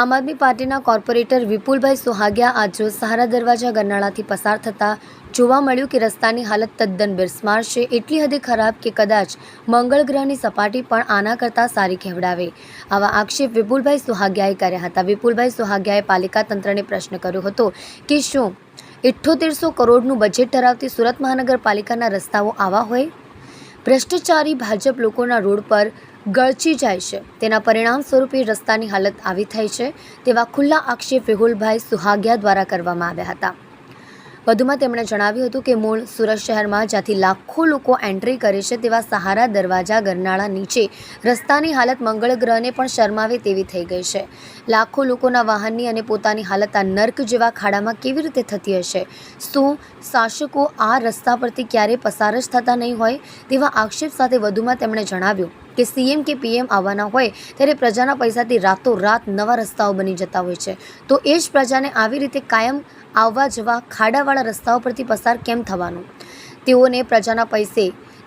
આમ આદમી પાર્ટીના કોર્પોરેટર વિપુલભાઈ સોહાગિયા આજરોજ સહારા દરવાજા ગરનાળાથી પસાર થતા જોવા મળ્યું કે રસ્તાની હાલત તદ્દન બિરસ્માર છે. એટલી હદે ખરાબ કે કદાચ મંગળ ગ્રહની સપાટી પણ આના કરતાં સારી કહેવડાવે આવા આક્ષેપ વિપુલભાઈ સોહાગિયાએ કર્યા હતા. વિપુલભાઈ સોહાગિયાએ પાલિકા તંત્રને પ્રશ્ન કર્યો હતો કે શું ઇઠ્ઠોતેરસો કરોડનું બજેટ ધરાવતી સુરત મહાનગરપાલિકાના રસ્તાઓ આવા હોય? ભ્રષ્ટાચારી ભાજપ લોકોના રોડ પર ગળચી જાય છે. તેના પરિણામ સ્વરૂપે રસ્તાની હાલત આવી થઈ છે તેવા ખુલ્લા આક્ષેપ વિહુલભાઈ સુહાગિયા દ્વારા કરવામાં આવ્યા હતા. વધુમાં તેમણે જણાવ્યું હતું કે મૂળ સુરત શહેરમાં જ્યાંથી લાખો લોકો એન્ટ્રી કરે છે તેવા સહારા દરવાજા ગરનાળા નીચે રસ્તાની હાલત મંગળ ગ્રહને પણ શરમાવે તેવી થઈ ગઈ છે. લાખો લોકોના વાહનની અને પોતાની હાલત આ નર્ક જેવા ખાડામાં કેવી રીતે થતી હશે? શું શાસકો આ રસ્તા પરથી ક્યારે પસાર જ થતા નહીં હોય તેવા આક્ષેપ સાથે વધુમાં તેમણે જણાવ્યું કે સીએમ કે પીએમ આવવાના હોય ત્યારે પ્રજાના પૈસાથી રાતોરાત નવા રસ્તાઓ બની જતા હોય છે. તો એ જ પ્રજાને આવી રીતે કાયમ આવવા જવા ખાડાવાળા રસ્તાઓ પરથી પસાર કેમ થવાનું? તેઓને પ્રજાના પૈસે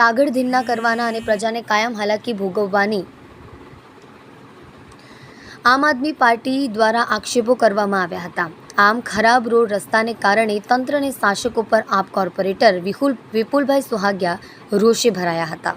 તાગડધીન્ના કરવાના અને પ્રજાને કાયમ હાલાકી ભોગવવાની આમ આદમી પાર્ટી દ્વારા આક્ષેપો કરવામાં આવ્યા હતા. આમ ખરાબ રોડ રસ્તાને કારણે તંત્રને શાસકો પર આપ કોર્પોરેટર વિપુલ વિપુલભાઈ સુહાગિયા રોષે ભરાયા હતા.